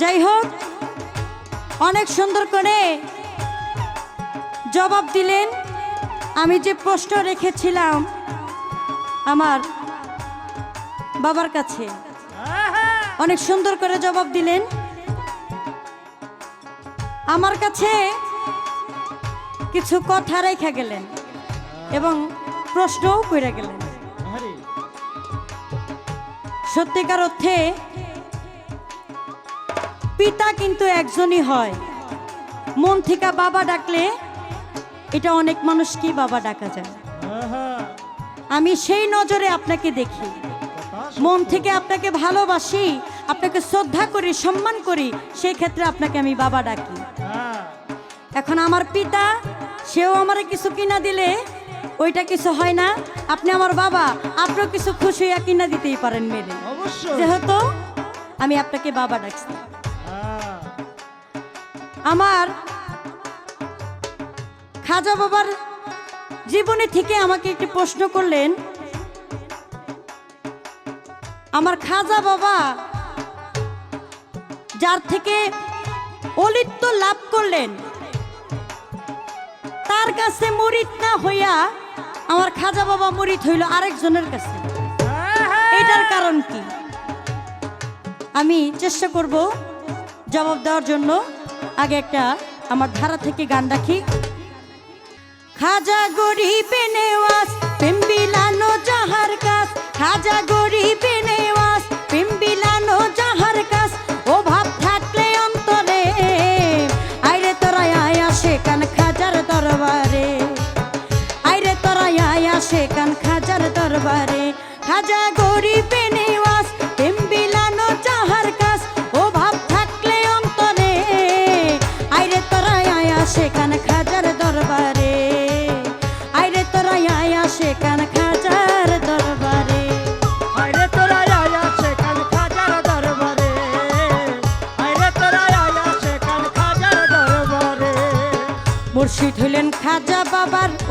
যাই হোক অনেক সুন্দর করে জবাব দিলেন। আমি যে প্রশ্ন রেখেছিলাম আমার বাবার কাছে অনেক সুন্দর করে জবাব দিলেন। আমার কাছে কিছু কথা রেখে গেলেন এবং প্রশ্নও করে গেলেন। সত্যিকার অর্থে পিতা কিন্তু একজনই হয়। মন থেকে বাবা ডাকলে এটা অনেক মানুষকেই বাবা ডাকা যায়। আমি সেই নজরে আপনাকে দেখি। মন থেকে আপনাকে ভালোবাসি আপনাকে শ্রদ্ধা করি সম্মান করি সেই ক্ষেত্রে আপনাকে আমি বাবা ডাকি। এখন আমার পিতা সেও আমার কিছু কিনা দিলে ওইটা কিছু হয় না। আপনি আমার বাবা আপনিও কিছু খুশি কিনা দিতেই পারেন মেরে। যেহেতু আমি আপনাকে বাবা ডাকছি। আমার খাজা বাবার জীবনে থেকে আমাকে একটি প্রশ্ন করলেন, আমার খাজা বাবা যার থেকে অলিত্য লাভ করলেন, তার কাছে মরিত না হইয়া আমার খাজা বাবা মরিত হইল আরেকজনের কাছে। এটার কারণ কি? আমি চেষ্টা করব জবাব দেওয়ার জন্য। আগে একটা আমার ধারা থেকে গান রাখি। খাজা গরিবে নেওয়াজ, প্রেম বিলানো যাহার কাজ। খাজা গরিবে নেওয়াজ, প্রেম বিলানো যাহার কাজ। ও ভাব থাকলে অন্তরে, আইরে তোরা আয়া কান খাজার দরবারে। আইরে তোরা আয়া কান খাজার দরবারে। খাজা গরিবে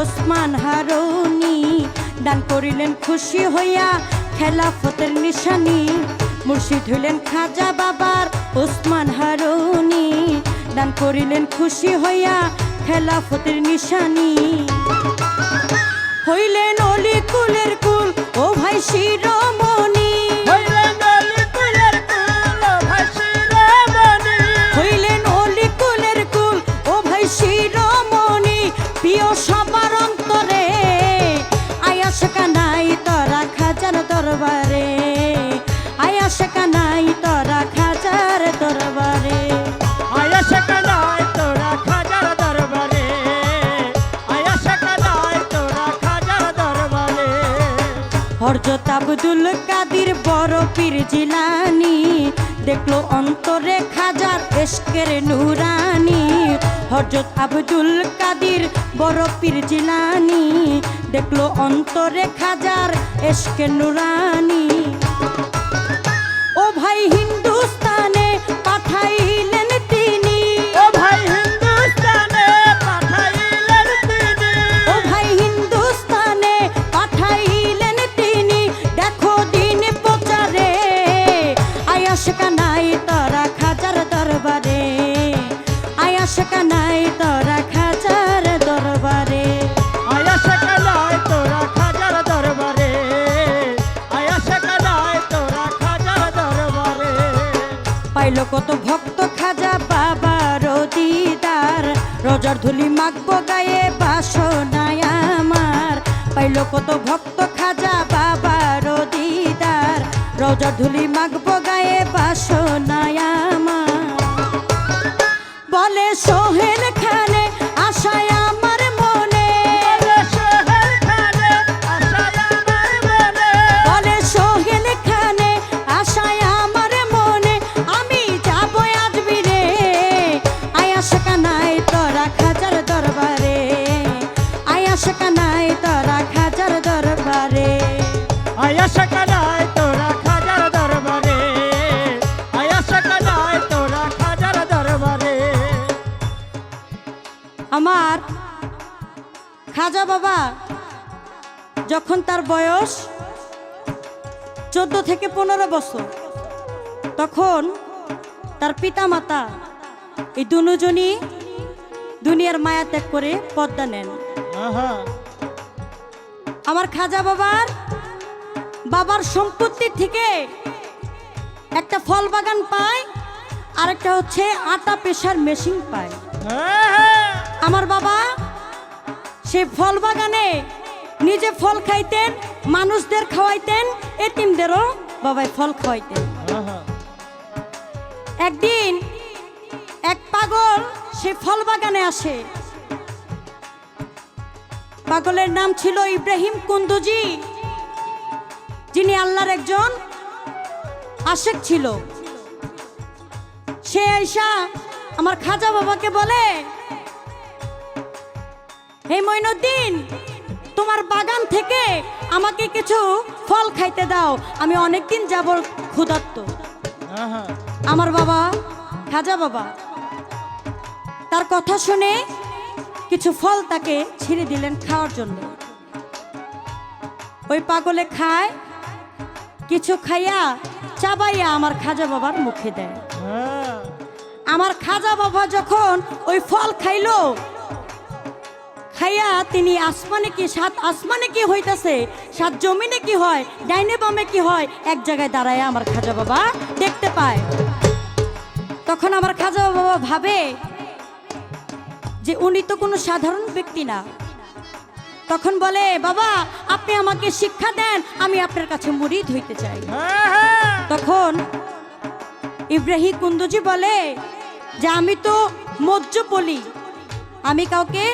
ওসমান হারুনি। দান করিলেন খুশি হইয়া খেলাফতের নিশানি। মুর্শিদ হইলেন খাজা বাবার ওসমান হারুনি। দান করিলেন খুশি হইয়া খেলাফতের নিশানি। হইলেন অলি কুলের কুল, ও ভাই শিরোমণি আব্দুল কাদির বড় পীর জিলানি। দেখল অন্তরে খাজার এসকের নুরানি। হজরত আব্দুল কাদির বড় পীর জিলানি। দেখল অন্তরে খাজার এসকের নুরানি। ও ভাই হিন্দুস্তানে মাখবো গায়ে বাসনায় আমার। পাইল কত ভক্ত খাজা বাবার দিদার রজা ধুলি মাখবো আমার খাজা বাবা যখন তার বয়স চোদ্দ থেকে পনেরো বছর তখন তার পিতা মাতা এই দুজনই দুনিয়ার মায়া ত্যাগ করে পদ্মা নেন। আমার খাজা বাবার বাবার সম্পত্তি থেকে একটা ফল বাগান পায় আর একটা হচ্ছে আটা পেশার মেশিন পায়। আমার বাবা সেই ফল বাগানে নিজে ফল খাইতেন, মানুষদের খাওয়াইতেন, এতিমদেরও বাবাই ফল খাওয়াইতেন। একদিন এক পাগল সে ফল বাগানে আসে। পাগলের নাম ছিল ইব্রাহিম কুন্দুজি, যিনি আল্লাহর একজন আশেক ছিল। সে আইসা আমার খাজা বাবাকে বলে হে মইনুদ্দিন তোমার বাগান থেকে আমাকে কিছু ফল খাইতে দাও। আমি অনেকদিন যাব ক্ষুধার্ত। আমার বাবা খাজা বাবা তার কথা শুনে কিছু ফল তাকে ছিঁড়ে দিলেন খাওয়ার জন্য। ওই পাগলে খায় কিছু খাইয়া চাবাইয়া আমার খাজা বাবার মুখে দেয়। আহা আমার খাজা বাবা যখন ওই ফল খাইলো খাইয়া তিনি আসমানে কি সাত আসমানে কি হইতাছে? সাত জমিনে কি হয়? ডাইনে বামে কি হয়? এক জায়গায় দাঁড়ায় আমার খাজা বাবা দেখতে পায়। তখন আমার খাজা বাবা ভাবে যে উনি তো কোনো সাধারণ ব্যক্তি না। তখন বলে, বাবা, আপনি আমাকে শিক্ষা দেন, আমি আপনার কাছে মুড়িদ হইতে চাই। তখন ইব্রাহিম কুন্দুজি বলে, যে আমি তো মজ্জ বলি আমি কাউকে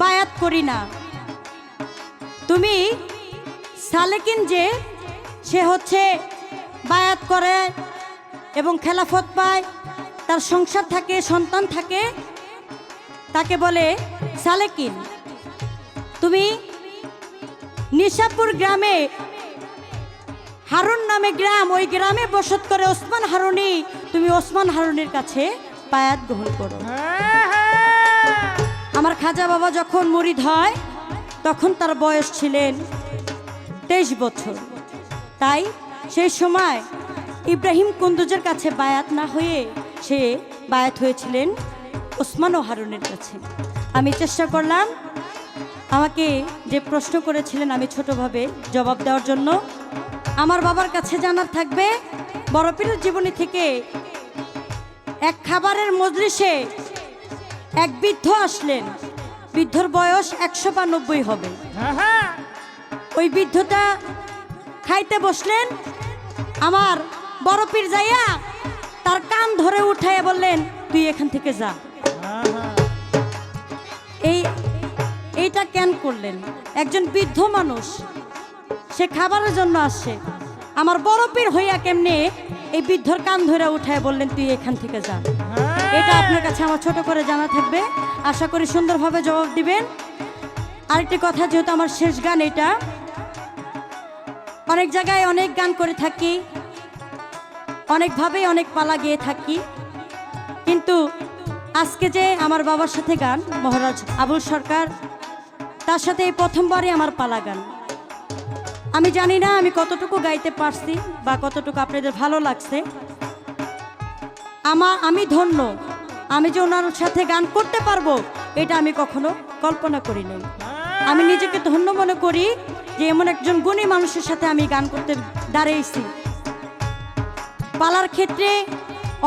বায়াত করি না। তুমি সালেকিন যে, সে হচ্ছে বায়াত করে এবং খেলাফত পায়, তার সংসার থাকে, সন্তান থাকে, তাকে বলে সালেকিন। তুমি নিশাপুর গ্রামে, হারুন নামে গ্রাম, ওই গ্রামে বসত করে ওসমান হারুনি, তুমি ওসমান হারুনির কাছে পায়াত গ্রহণ করো। আমার খাজা বাবা যখন মুরিদ হয়, তখন তার বয়স ছিলেন তেইশ বছর। তাই সেই সময় ইব্রাহিম কুন্দুজের কাছে বায়াত না হয়ে সে বায়াত হয়েছিলেন ওসমান ও হারুনের কাছে। আমি চেষ্টা করলাম আমাকে যে প্রশ্ন করেছিলেন আমি ছোটোভাবে জবাব দেওয়ার জন্য, আমার বাবার কাছে জানার থাকবে, বড় পীরের জীবনী থেকে এক খাবারের মজলিসে এক বৃদ্ধ আসলেন। বৃদ্ধর বয়স একশো বা নব্বই হবে। আহা ওই বৃদ্ধটা খাইতে বসলেন। আমার বড় পীর যাইয়া তার কান ধরে উঠাইয়া বললেন তুই এখান থেকে যা। এই এইটা কেন করলেন? একজন বৃদ্ধ মানুষ সে খাবারের জন্য আসছে আমার বড় পীর হইয়া কেমনে এই বৃদ্ধর কান ধরে উঠায় বললেন তুই এখান থেকে যা। এটা আপনার কাছে আমার ছোট করে জানা থাকবে। আশা করি সুন্দরভাবে জবাব দিবেন। আরেকটি কথা যেহেতু আমার শেষ গান এটা অনেক জায়গায় অনেক গান করে থাকি অনেকভাবেই অনেক পালা গেয়ে থাকি কিন্তু আজকে যে আমার বাবার সাথে গান মহারাজ আবুল সরকার তার সাথে এই প্রথমবারই আমার পালা গান। আমি জানি না আমি কতটুকু গাইতে পারছি বা কতটুকু আপনাদের ভালো লাগছে। আমার, আমি ধন্য। আমি যে ওনার সাথে গান করতে পারব, এটা আমি কখনো কল্পনা করি নাই। আমি নিজেকে ধন্য মনে করি যে এমন একজন গুণী মানুষের সাথে আমি গান করতে দাঁড়িয়েছি। পালার ক্ষেত্রে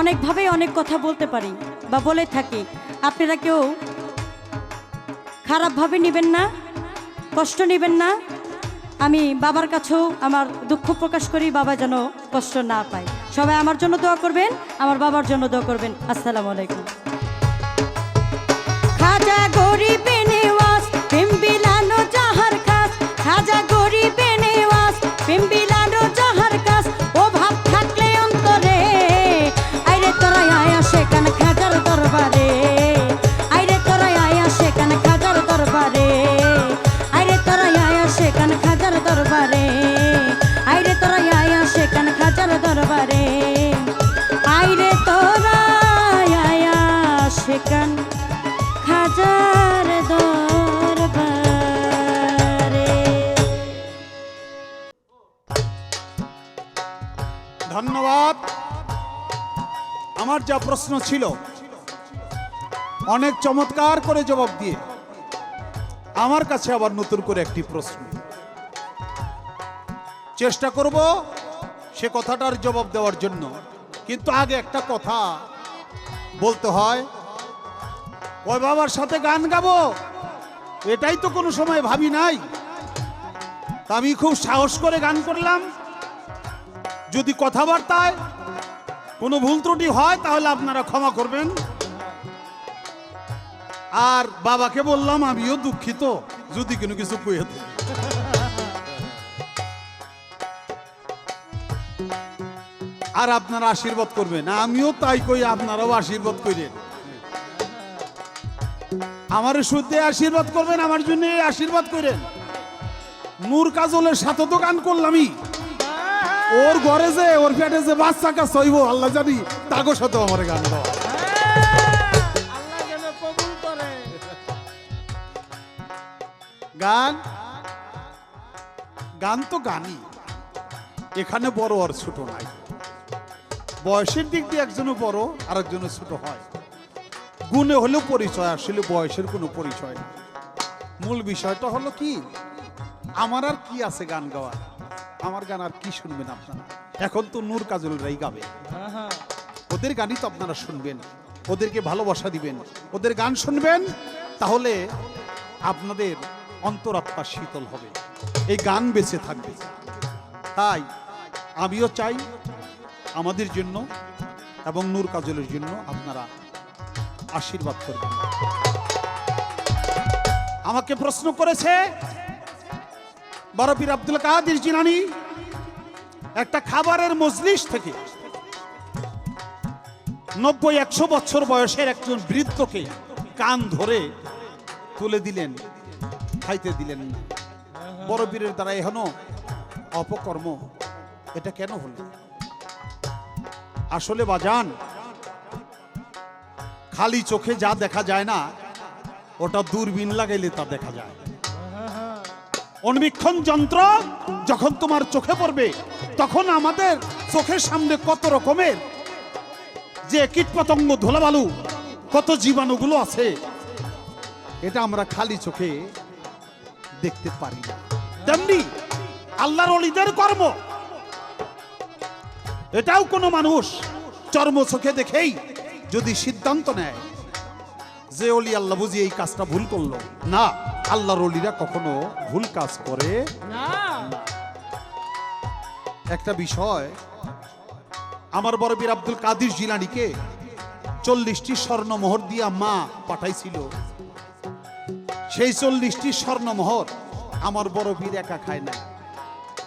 অনেকভাবে অনেক কথা বলতে পারি বা বলে থাকি। আপনারা কেউ খারাপভাবে নেবেন না, কষ্ট নেবেন না আমি বাবার কাছেও আমার দুঃখ প্রকাশ করি, বাবা যেন কষ্ট না পায়। সবাই আমার জন্য দোয়া করবেন, আমার বাবার জন্য দোয়া করবেন। আসসালামু আলাইকুম। খাজা গরিবে যা প্রশ্ন ছিল। অনেক চমৎকার করে জবাব দিয়ে। আমার কাছে আবার নতুন করে একটি প্রশ্ন। চেষ্টা করব সে কথাটার জবাব দেওয়ার জন্য। কিন্তু আগে একটা কথা বলতে হয়। ওই বাবার সাথে গান গাবো? এটাই তো কোনো সময় ভাবি নাই। তা আমি খুব সাহস করে গান করলাম। যদি কথাবার্তায় কোনো ভুল ত্রুটি হয়, তাহলে আপনারা ক্ষমা করবেন। আর বাবাকে বললাম, আমিও দুঃখিত, যদি কোনো কিছু কয়ে আর আপনারা আশীর্বাদ করবেন। আমিও তাই কই, আপনারাও আশীর্বাদ করেন আমার শুদ্ধে আশীর্বাদ করবেন, আমার জন্য আশীর্বাদ করেন নূর কাজলের সাথে তো গান করলামই। ওর ঘরে যে, ওর পেটে যে বাচ্চা কাজ আল্লাহ জানি তাগো সাথে আমার গান গান? গান তো গানই। এখানে বড় আর ছোট নাই। বয়সের দিক দিয়ে একজনও বড় আর একজনও ছোট হয়। গুণে হলেও পরিচয়, আসলে বয়সের কোনো পরিচয় না মূল বিষয়টা হলো কি? আমার আর কি আছে গান গাওয়া আমার গান আর কি শুনবেন আপনারা? এখন তো নূর কাজলরাই গাবে। ওদের গানই তো আপনারা শুনবেন। ওদেরকে ভালোবাসা দিবেন। ওদের গান শুনবেন তাহলে আপনাদের অন্তরাত্মা শীতল হবে। এই গান বেঁচে থাকবে। তাই আমিও চাই আমাদের জন্য এবং নূর কাজলের জন্য আপনারা আশীর্বাদ করবেন। আমাকে প্রশ্ন করেছে বরফির আব্দুল কাদির জিলানি, একটা খাবারের মজলিস থেকে নব্বই একশো বছর বয়সের একজন বৃদ্ধকে কান ধরে তুলে দিলেন, খাইতে দিলেন বড় বীরের দ্বারা এখনও অপকর্ম, এটা কেন হলো? আসলে বাজান, খালি চোখে যা দেখা যায় না, ওটা দূরবীন লাগাইলে তা দেখা যায়। অণুবীক্ষণ যন্ত্র যখন তোমার চোখে পড়বে, তখন আমাদের চোখের সামনে কত রকমের যে কীটপতঙ্গ, ধুলাবালু, কত জীবাণুগুলো আছে, এটা আমরা খালি চোখে দেখতে পারি না। তেমনি আল্লাহর অলিদের কর্ম, এটাও কোনো মানুষ চর্ম চোখে দেখেই যদি সিদ্ধান্ত নেয় যে অলি আল্লাহ বুঝি এই কাজটা ভুল করল। না আল্লাহর অলিরা কখনো ভুল কাজ করে? একটা বিষয় আমার বড় বীর আব্দুল কাদির জিলানিকে চল্লিশটি স্বর্ণমোহর দিয়া মা পাঠাইছিল। সেই চল্লিশটি স্বর্ণমোহর আমার বড় বীর একা খায় না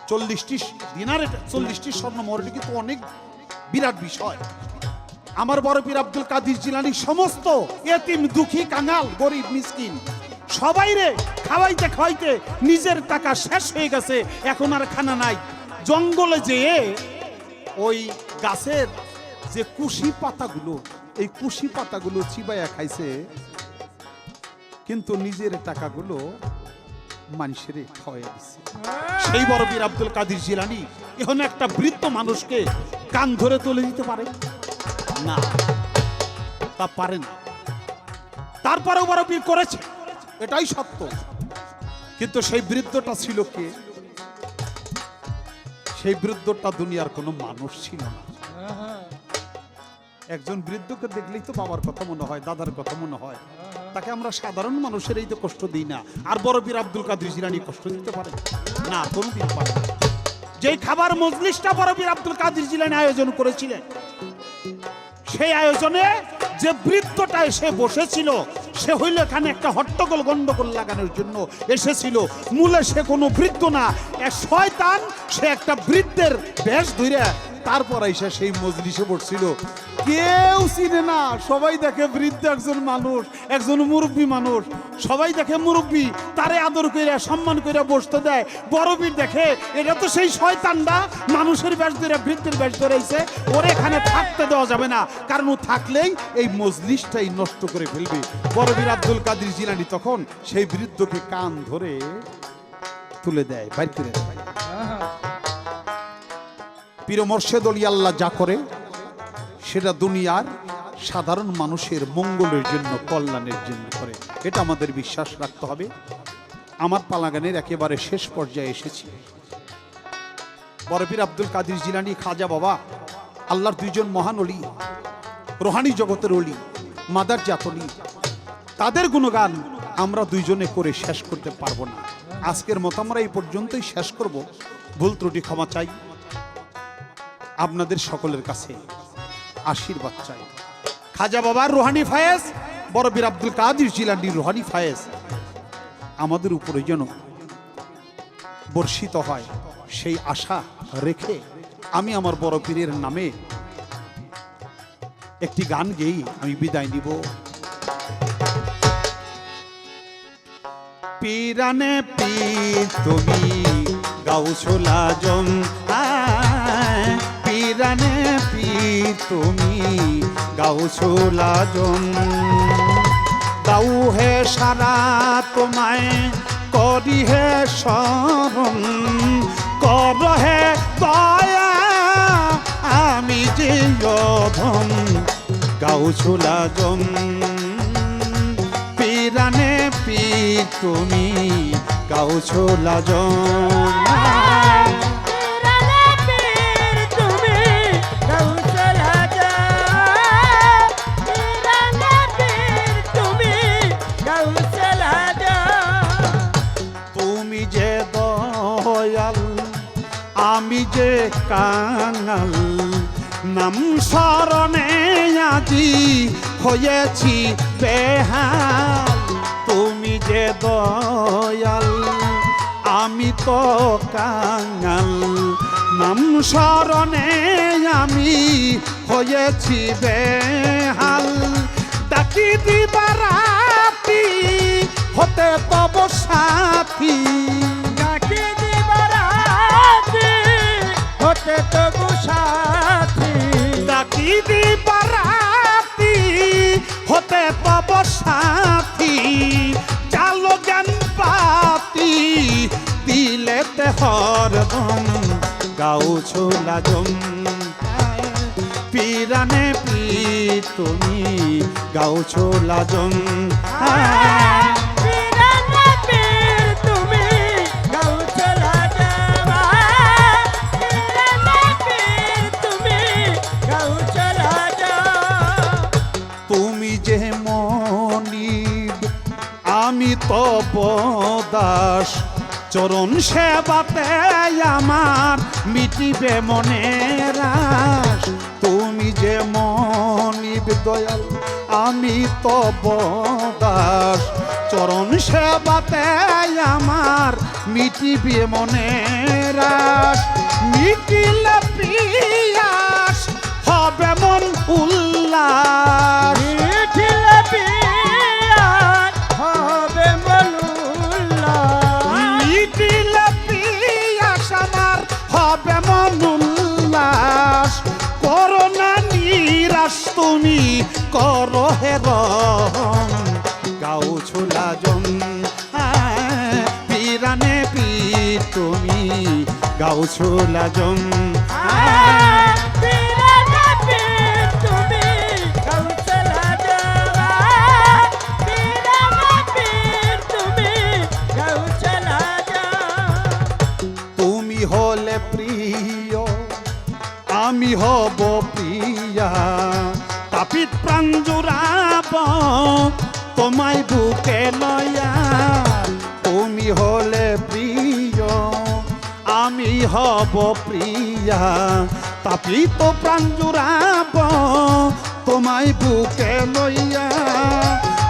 চল্লিশটি দিনার চল্লিশটি স্বর্ণমোহর এটা কিন্তু অনেক বিরাট বিষয়। আমার বড় পীর আব্দুল কাদির জিলানি সমস্ত এতিম দুঃখী কাঙাল গরিব মিসকিন সবাই রে, খাওয়াইতে খাওয়াইতে নিজের টাকা শেষ হয়ে গেছে, এখন আর খানা নাই। জঙ্গলে যেয়ে ওই গাছের যে কুশি পাতাগুলো, এই কুশি পাতাগুলো চিবাইয়া খাইছে, কিন্তু নিজের টাকাগুলো মানুষের খাওয়াইয়া দিছে। সেই বড় বীর আব্দুল কাদির জিলানি এখন একটা বৃদ্ধ মানুষকে কান ধরে তুলে দিতে পারে? না, তা পারে না। তারপরেও বড় বীর করেছে। এটাই সত্য। কিন্তু সেই বৃদ্ধটা ছিল কে? সেই বৃদ্ধটা দুনিয়ার কোনো মানুষ ছিল না। একজন বৃদ্ধকে দেখলেই তো বাবার কথা মনে হয়, দাদার কথা মনে হয়। তাকে আমরা সাধারণ মানুষের এই তো কষ্ট দিই না। আর বড় বীর আব্দুল কাদের জিলানি কষ্ট দিতে পারে? না, কোনোদিন পারে। যেই খাবার মজলিসটা বড় বীর আব্দুল কাদের জিলানি আয়োজন করেছিলেন, সেই আয়োজনে যে বৃত্তটা এসে বসেছিল, সে হইল এখানে একটা হট্টগোল গন্ডগোল লাগানোর জন্য এসেছিল। মূলে সে কোনো বৃত্ত না এক শয়তান সে একটা বৃত্তের বেশ ধরে তারপর এসে সেই মজলিসে বসছিল। কেউ চিনে না সবাই দেখে বৃদ্ধ একজন মানুষ একজন মুরব্বী মানুষ। সবাই দেখে মুরব্বী তারে আদর কইরা সম্মান কইরা বসতে দেয়। বড় বীর দেখে এটা তো সেই শয়তানটা মানুষের বেশ ধরে বৃদ্ধের বেশ ধরেছে ওর এখানে থাকতে দেওয়া যাবে না কারণ ও থাকলেই এই মজলিসটাই নষ্ট করে ফেলবে। বড় বীর আব্দুল কাদের জিলানি তখন সেই বৃদ্ধকে কান ধরে তুলে দেয় বাইর করে দেয়। পীর মোর্শেদ আল্লাহ যা করে সেটা দুনিয়ার সাধারণ মানুষের মঙ্গলের জন্য, কল্যাণের জন্য করে। এটা আমাদের বিশ্বাস রাখতে হবে। আমার পালাগানের একেবারে শেষ পর্যায়ে এসেছি। বরফির আব্দুল কাদির জিলানি খাজা বাবা, আল্লাহর দুইজন মহান অলি, রোহানি জগতের অলি, মাদার জাতলি তাদের গুণগান আমরা দুইজনে করে শেষ করতে পারব না। আজকের মতো আমরা এই পর্যন্তই শেষ করব। ভুল ত্রুটি ক্ষমা চাই। আপনাদের সকলের কাছে আশীর্বাদ চাই। খাজা বাবার রোহানি ফায়েজ বরবীর আব্দুল কাদির জিলানির রোহানি ফায়েজ আমাদের উপরে যেন বর্ষিত হয়, সেই আশা রেখে আমি আমার বড় পীরের নামে একটি গান গেয়ে আমি বিদায় নিব। পীরানে পীর, তুমি গাউছোলা জম পীরানে পীর তুমি গাউছোলা জম। দাউ হে সারা তোমায়, করি হে শরণ। কর হে দয়া, আমি যে অধম। গাউছোলা জম। পিরানে পি তুমি গাউছো লাজন কাঙাল। নাম স্মরণে আজি হয়েছি বেহাল। তুমি যে দয়াল, আমি তো কাঙাল। নাম স্মরণে আমি হয়েছি বেহাল। ডাকি দিবারাতি, হতে তব সাথী। দিলেতে হরদম গাও ছোলা জম। পিরানে পি তুমি গাও ছোলা জম। আমি তপ দাস চরণ সেবাতে আমার মিটিবে মনের। তুমি যে মনিব দয়াল, আমি তব দাস চরণ সেবাতে আমার মিটিবে মনের আশ। মিটিলে পিয়াস, হবে মন উল্লাস তুমি করো হে গাও ছোলা জম পিরানে পি তুমি গাও ছোলা জম। তুমি হলে প্রিয় আমি হব তোমায় বুকে লয়া। তুমি হলে প্রিয়, আমি হব প্রিয়া। তাপিত প্রাণ জোড়াব তোমায় বুকে লইয়া।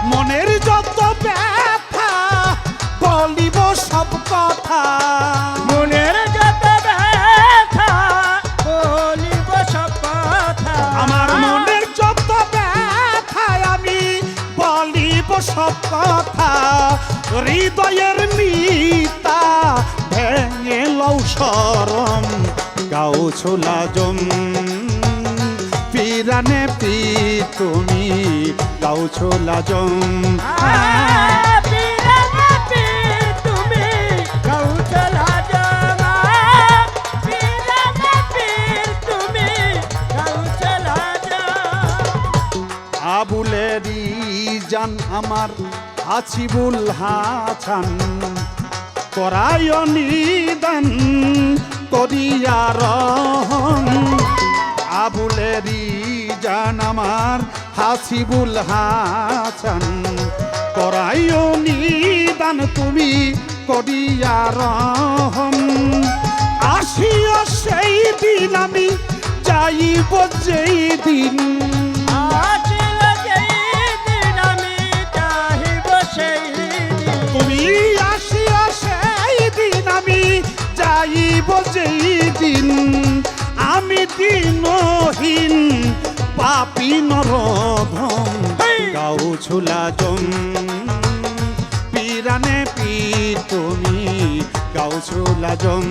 মনের যত ব্যথা, বলিব সব কথা। মনের সব কথা, হৃদয়ের মিতা ভেঙে লও সরম গাও ছোলা জম। পিরানে পি তুমি, গাও ছোলা জম। আমার হাসিবুল হাসান। করায় নিদান করিয়া রহম আবুলেরি জান আমার হাসিবুল হাসান। করায় নিদান তুমি করিয়া রহম আসিও সেই দিন আমি, যাইব যেই দিন। আছিল যাইব যেই দিন আমি দিনহীন পাপি নরধম গাও ছুলা জম পিরানে পি তুমি গাও ছুলা জম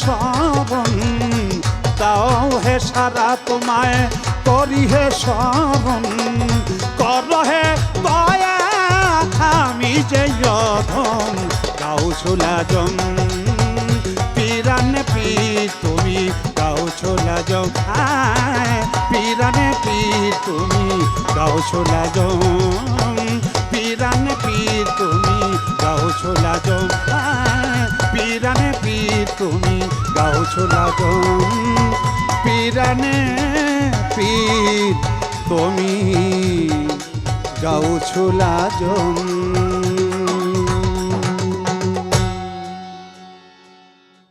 শরণ দাও হে সারা তোমায় করি হে শরণ কর হে দয়া আমি যে যধম গাও ছোলা জম পিরানে পি তুমি গাও ছোলা জম পিরানে পি তুমি গাও ছোলা জম পিরানে পি তুমি গাও ছোলা জম আয়, পিরানে পি তুমি গাও ছোলা জম পিরানে পি তুমি গাও ছোলা জম।